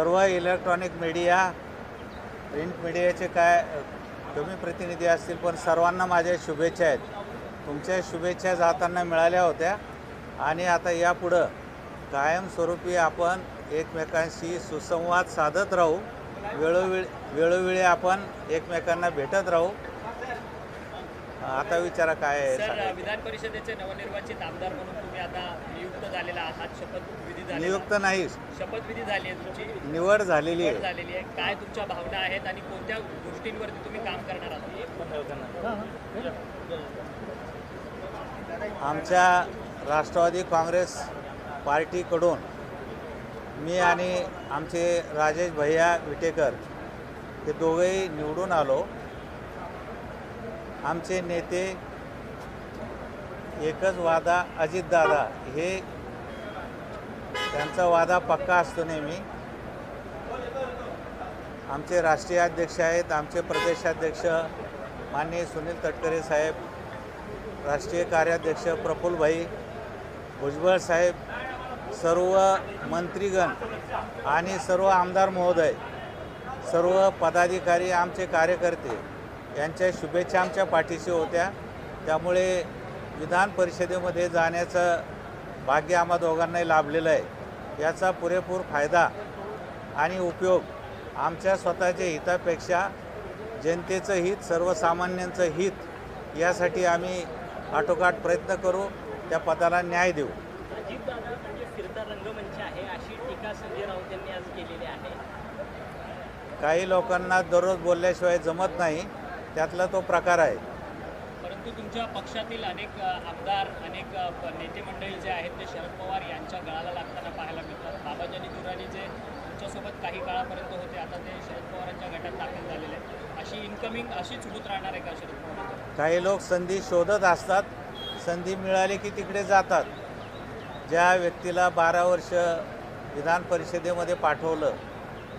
Electronic media print मीडियाचे काय कमी प्रतिनिधी असतील पण सर्वांना माझ्या शुभेच्छा आहेत. तुमच्या शुभेच्छा जाताना मिळाल्या होत्या. आणि आता यापुढं कायमस्वरूपी आपण एकमेकांशी सुसंवाद साधत राहू. वेळोवेळी वेळोवेळी आपण एकमेकांना भेटत राहू. आता विचारा काय आहे. विधान परिषदेचे नवनिर्वाचित आमदार म्हणून तुम्ही आता नियुक्त झालेला आहात शपथविधी झाली नियुक्त नाही. शपथविधी झाली आहे तुमची. निवड झालेली निवड आहे. झालेली आहे. काय तुमच्या भावना आहेत आणि कोणत्या गोष्टींवरती तुम्ही काम करणार आहात? आमच्या राष्ट्रवादी काँग्रेस पार्टीकडून मी आणि आमचे राजेश भैया विटेकर हे दोघेही निवडून आलो. आमचे नेते एकच वादा अजितदादा हे त्यांचा वादा पक्का असतो नेहमी. आमचे राष्ट्रीय अध्यक्ष आहेत आमचे प्रदेशाध्यक्ष माननीय सुनील तटकरे साहेब राष्ट्रीय कार्याध्यक्ष प्रफुल्लभाई भुजबळ साहेब सर्व मंत्रीगण आणि सर्व आमदार महोदय सर्व पदाधिकारी आमचे कार्यकर्ते यांच्या शुभेच्छा आमच्या पाठीशी होत्या. त्यामुळे विधान परिषदेमध्ये जाण्याचं भाग्य आम्हा दोघांनाही लाभलेलं आहे. याचा पुरेपूर फायदा आणि उपयोग आमच्या स्वतःच्या हितापेक्षा जनतेचं हित सर्वसामान्यांचं हित यासाठी आम्ही आटोकाट प्रयत्न करू त्या पदाला न्याय देऊ. म्हणजे काही लोकांना दररोज बोलल्याशिवाय जमत नाही त्यातला तो प्रकार आहे. परंतु तुमच्या पक्षातील अनेक आमदार अनेक नेते मंडळी जे आहेत ते शरद पवार यांच्या गळाला लागताना पाहायला मिळतात. बाबाजानी दुराणी जे तुमच्यासोबत काही काळापर्यंत होते आता ते शरद पवारांच्या गटात दाखल झालेले आहेत. अशी इन्कमिंग अशीच होत राहणार आहे का शरद पवार काही लोक संधी शोधत असतात. संधी मिळाली की तिकडे जातात. ज्या व्यक्तीला बारा वर्ष विधान परिषदेमध्ये पाठवलं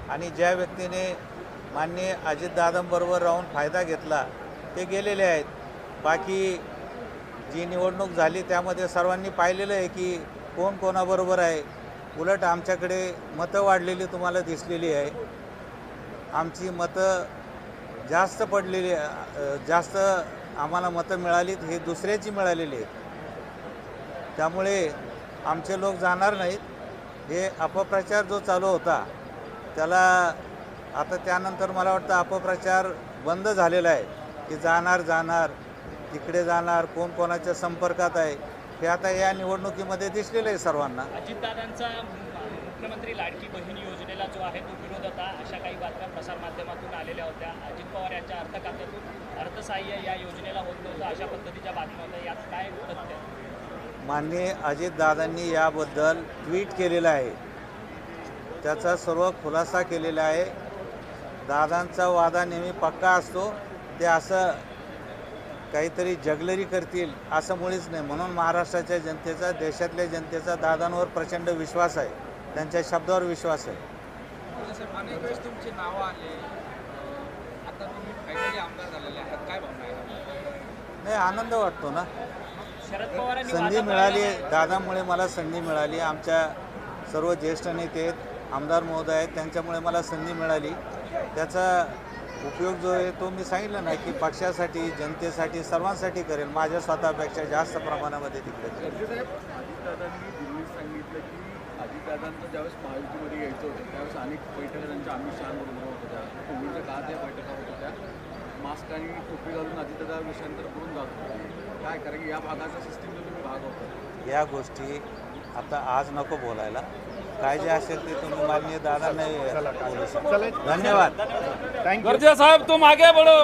आणि ज्या व्यक्तीने माननीय अजितदादांबरोबर राहून फायदा घेतला ते गेलेले आहेत. बाकी जी निवडणूक झाली त्यामध्ये सर्वांनी पाहिलेलं आहे की कोण कोणाबरोबर आहे. उलट आमच्याकडे मतं वाढलेली तुम्हाला दिसलेली आहे. आमची मतं जास्त पडलेली जास्त आम्हाला मतं मिळालीत हे दुसऱ्याची मिळालेली आहेत. त्यामुळे आमचे लोक जाणार नाहीत. हे अपप्रचार जो चालू होता त्याला आता त्यानंतर मला वाटतं अपप्रचार बंद झालेला आहे. की जाणार जाणार. तिकडे जाणार कोण कोणाच्या संपर्कात आहे हे आता या निवडणुकीमध्ये दिसलेलं आहे सर्वांना. अजितदादांचा मुख्यमंत्री लाडकी बहीण योजनेला जो आहे तो विरोध होता अशा काही बातम्या प्रसारमाध्यमातून आलेल्या होत्या. अजित पवार यांच्या अर्थखात्यातून अर्थसहाय्य या योजनेला होत नव्हतं अशा पद्धतीच्या बातम्या होत्या. यात काय तथ्य? माननीय अजितदादांनी याबद्दल ट्विट केलेलं आहे. त्याचा सर्व खुलासा केलेला आहे. दादांचा वादा नेहमी पक्का असतो. ते असं काहीतरी जगलरी करतील असं मुळीच नाही. म्हणून महाराष्ट्राच्या जनतेचा देशातल्या जनतेचा दादांवर प्रचंड विश्वास आहे. त्यांच्या शब्दावर विश्वास आहे. साहेब अनेक वेळेस तुमची नावं आले. अं, आता तुम्ही फायनली आमदार झालेले आहात. काय भावना आहे नाही आनंद वाटतो ना. शरद संधी मिळाली दादामुळे मला संधी मिळाली. आमच्या सर्व ज्येष्ठ नेते आहेत आमदार महोदय आहेत त्यांच्यामुळे मला संधी मिळाली. त्याचा उपयोग जो आहे तो मी सांगितलं ना की पक्षासाठी जनतेसाठी सर्वांसाठी करेल. माझ्या स्वतःपेक्षा जास्त प्रमाणामध्ये तिकडे अजितदादांनी दिल्लीत सांगितलं की अजितदादांचं ज्यावेळेस महायुतीमध्ये यायचं होतं त्यावेळेस अनेक बैठका त्यांच्या अमित शहाबरोबर होत होत्या कोविडच्या काळात या बैठका होत होत्या. मास्क आणि टोपी घालून अजितदादा विषयांतर करून जात होते. काय? कारण की या भागाचा सिस्टीमचा तुम्ही भाग होता. या गोष्टी आता आज नको बोलायला. काय जे असेल ते तुम्ही माननीय दादा नाही धन्यवाद. गरजे साहब तुम आगे बढ़ो